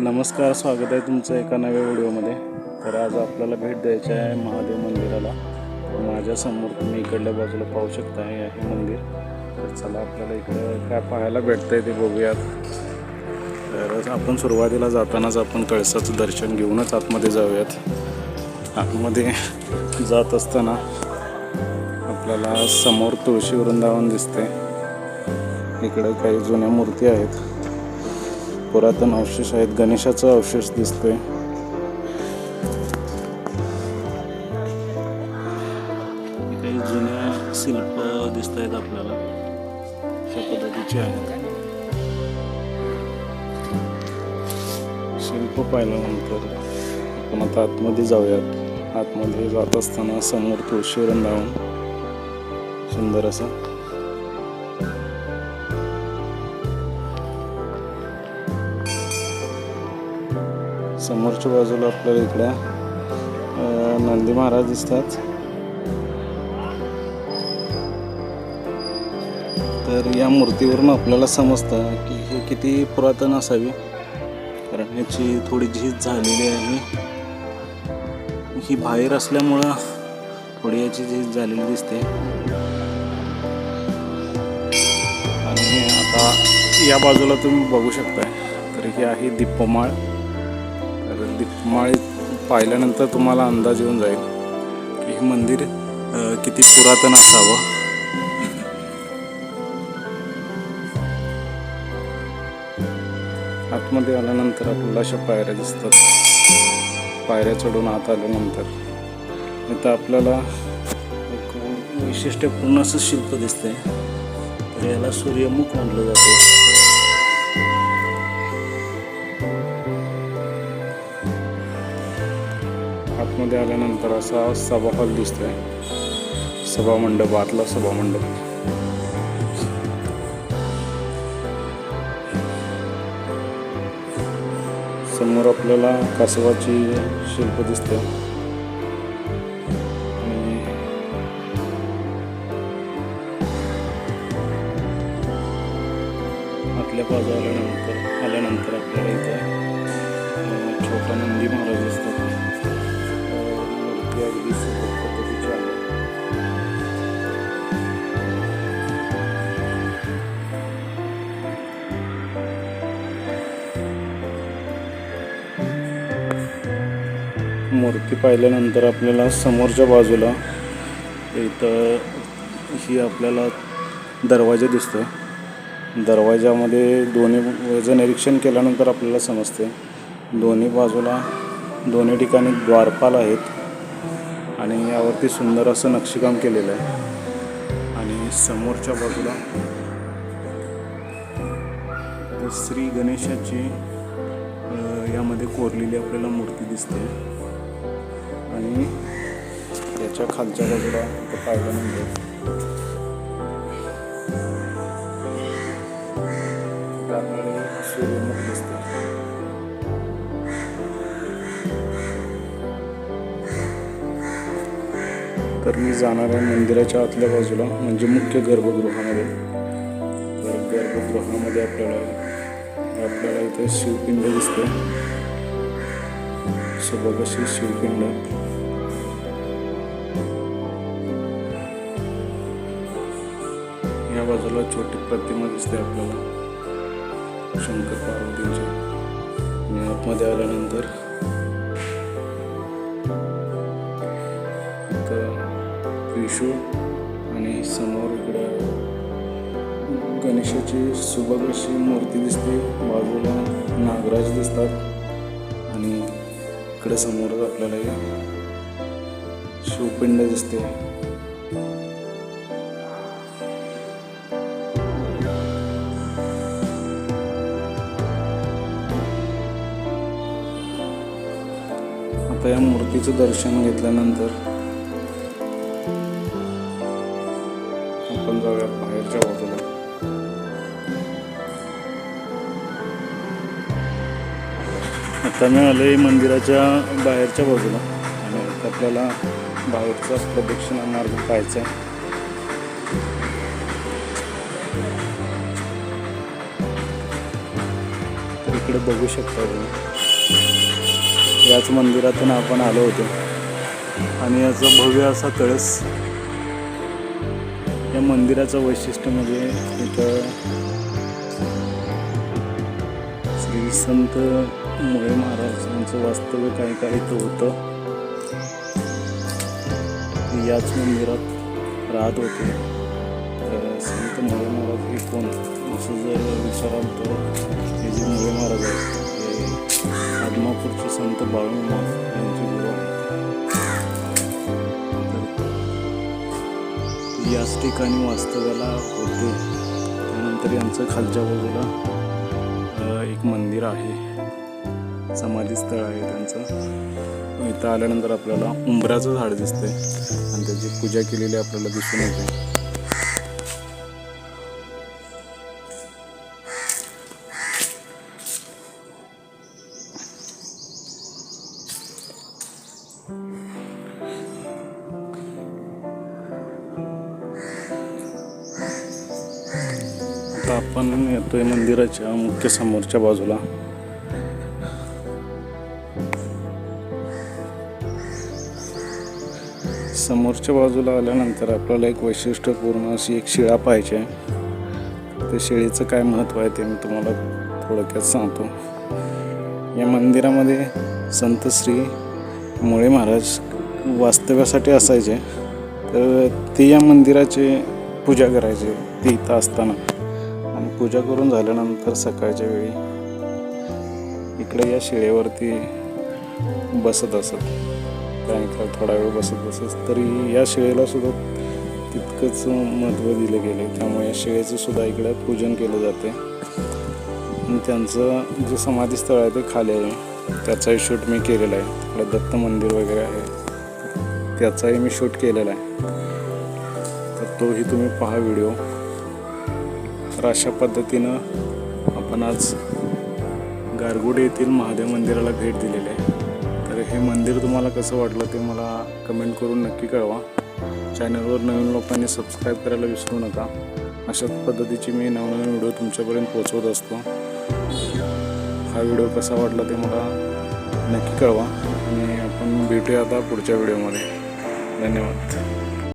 नमस्कार स्वागत आहे तुमचं एका नव्या व्हिडिओमध्ये. तर आज आपल्याला भेट द्यायची आहे महादेव मंदिराला. तर माझ्यासमोर तुम्ही इकडल्या बाजूला पाहू शकता हे आहे मंदिर. तर चला आपल्याला इकडं काय पाहायला भेटतं आहे ते बघूयात. तर आपण सुरुवातीला जातानाच आपण कळसाचं दर्शन घेऊनच आतमध्ये जाऊयात. आतमध्ये जात असताना आपल्याला समोर तुळशी वृंदावन दिसते इकडे काही जुन्या मूर्ती आहेत. पुरातन अवशेष आहेत. गणेशाचा अवशेष दिसतोय. काही जुन्या शिल्प दिसत आहेत आपल्याला. अशा पद्धतीचे आहेत शिल्प पाहिल्यानंतर आपण आता आतमध्ये जाऊयात. आतमध्ये जात असताना समोर तुळशी वृंदावन सुंदर असं समोरच्या बाजूला आपल्याला इकडे नंदी महाराज दिसतात. तर या मूर्तीवरून आपल्याला समजतं की हे किती पुरातन असावी. कारण ह्याची थोडी झीज झालेली आहे. ही बाहेर असल्यामुळं थोडी याची झीज झालेली दिसते. आणि आता या बाजूला तुम्ही बघू शकताय. तर ही आहे दीपमाळ लागेल दीपमाळी पाहिल्यानंतर तुम्हाला अंदाज येऊन जाईल की हे मंदिर किती पुरातन असावं. आतमध्ये आल्यानंतर आपल्याला अशा पायऱ्या दिसतात. पायऱ्या चढून आत आल्यानंतर. इथं आपल्याला एक वैशिष्ट्यपूर्ण असं शिल्प दिसते तर याला सूर्यमुख म्हटलं जातं. आतमध्ये आल्यानंतर असा सभा हॉल दिसतोय. सभा मंडप आतला सभा मंडप समोर आपल्याला कासवाची शिल्प दिसते आतल्या बाजू आल्यानंतर आल्यानंतर आपल्याला इथे छोटा नंदी महाराज दिसतात. मूर्ती अगदी सुबक पद्धतीची आहे मूर्ती पाहिल्यानंतर आपल्याला समोरच्या बाजूला इथं ही आपल्याला दरवाजा दिसतो दरवाजामध्ये दोन्ही याचं निरीक्षण केल्यानंतर आपल्याला समजते दोन्ही बाजूला दोन्ही ठिकाणी द्वारपाल आहेत. आणि यावरती सुंदर असं नक्षीकाम केलेलं आहे. आणि समोरच्या बाजूला श्री गणेशाची यामध्ये कोरलेली आपल्याला मूर्ती दिसते. आणि याच्या खालच्या बाजूला पाहिलं म्हणजे तर मी जाणार आहे मंदिराच्या आतल्या बाजूला म्हणजे मुख्य गर्भगृहामध्ये. तर गर्भगृहामध्ये आपल्याला आपल्याला इथे शिवपिंड दिसते सुबक अशी शिवपिंड. या बाजूला छोटी प्रतिमा दिसते आपल्याला. शंकर पार्वतींची आणि आतमध्ये आल्यानंतर त्रिशूळ आणि समोर इकडं गणेशाची सुबक अशी मूर्ती दिसते. बाजूला नागराज दिसतात आणि इकडे समोर आपल्याला हे शिवपिंड दिसते. आता या मूर्तीचं दर्शन घेतल्यानंतर आता मी आलोय मंदिराच्या बाहेरच्या बाजूला. आणि आपल्याला बाहेरचा प्रदक्षिणा मार्ग पाहायचा आहे तर इकडे बघू शकता तुम्ही. याच मंदिरातून आपण आलो होतो. आणि याचा भव्य असा कळस या मंदिराचं वैशिष्ट्य म्हणजे इथं श्री संत मुळे महाराजांचं वास्तव्य काही काही तो होतं. याच मंदिरात राहत होते. संत मुळे महाराज हे कोण? असं जर विचाराल तर हे जे मुळे महाराज आहेत हे आदमापूरचे संत बाळू यांचे गुरु आहेत. याच ठिकाणी वास्तव्याला होते. त्यानंतर यांचं खालच्या बाजूला एक मंदिर आहे. समाधी स्थळ आहे त्यांचं. इथं आल्यानंतर आपल्याला उंबराचं झाड दिसतंय. आणि त्याची पूजा केलेली आपल्याला दिसून येते. आपण येतोय मंदिराच्या मुख्य समोरच्या बाजूला. समोरच्या बाजूला आल्यानंतर आपल्याला एक वैशिष्ट्यपूर्ण अशी एक शिळा पाहिजे. त्या शिळेचं काय महत्त्व आहे ते मी तुम्हाला थोडक्यात सांगतो. या मंदिरामध्ये संत श्री मुळे महाराज वास्तव्यासाठी असायचे. तर ते या मंदिराचे पूजा करायचे ते इथं असताना. आणि पूजा करून झाल्यानंतर सकाळच्या वेळी इकडे या शिळेवरती बसत असत. काही थोडा वेळ बसत बसत तरी या शिळेला सुद्धा तितकंच महत्त्व दिलं गेले त्यामुळे या शिळेचं सुद्धा इकडे पूजन केलं जाते आणि त्यांचं जे समाधीस्थळ आहे ते खाली आहे. त्याचाही शूट मी केलेला आहे. तिकडे दत्त मंदिर वगैरे आहे. त्याचाही मी शूट केलेला आहे. तर तोही तुम्ही पहा व्हिडिओ. तर अशा पद्धतीनं आपण आज गारगोडे येथील महादेव मंदिराला भेट दिलेली आहे. हे मंदिर तुम्हाला कसं वाटलं ते मला कमेंट करून नक्की कळवा. चॅनलवर नवीन लोकांनी सबस्क्राईब करायला विसरू नका. अशाच पद्धतीची मी नवनवीन व्हिडिओ तुमच्यापर्यंत पोचवत असतो. हा व्हिडिओ कसा वाटला ते मला नक्की कळवा. आणि आपण भेटूया आता पुढच्या व्हिडिओमध्ये धन्यवाद.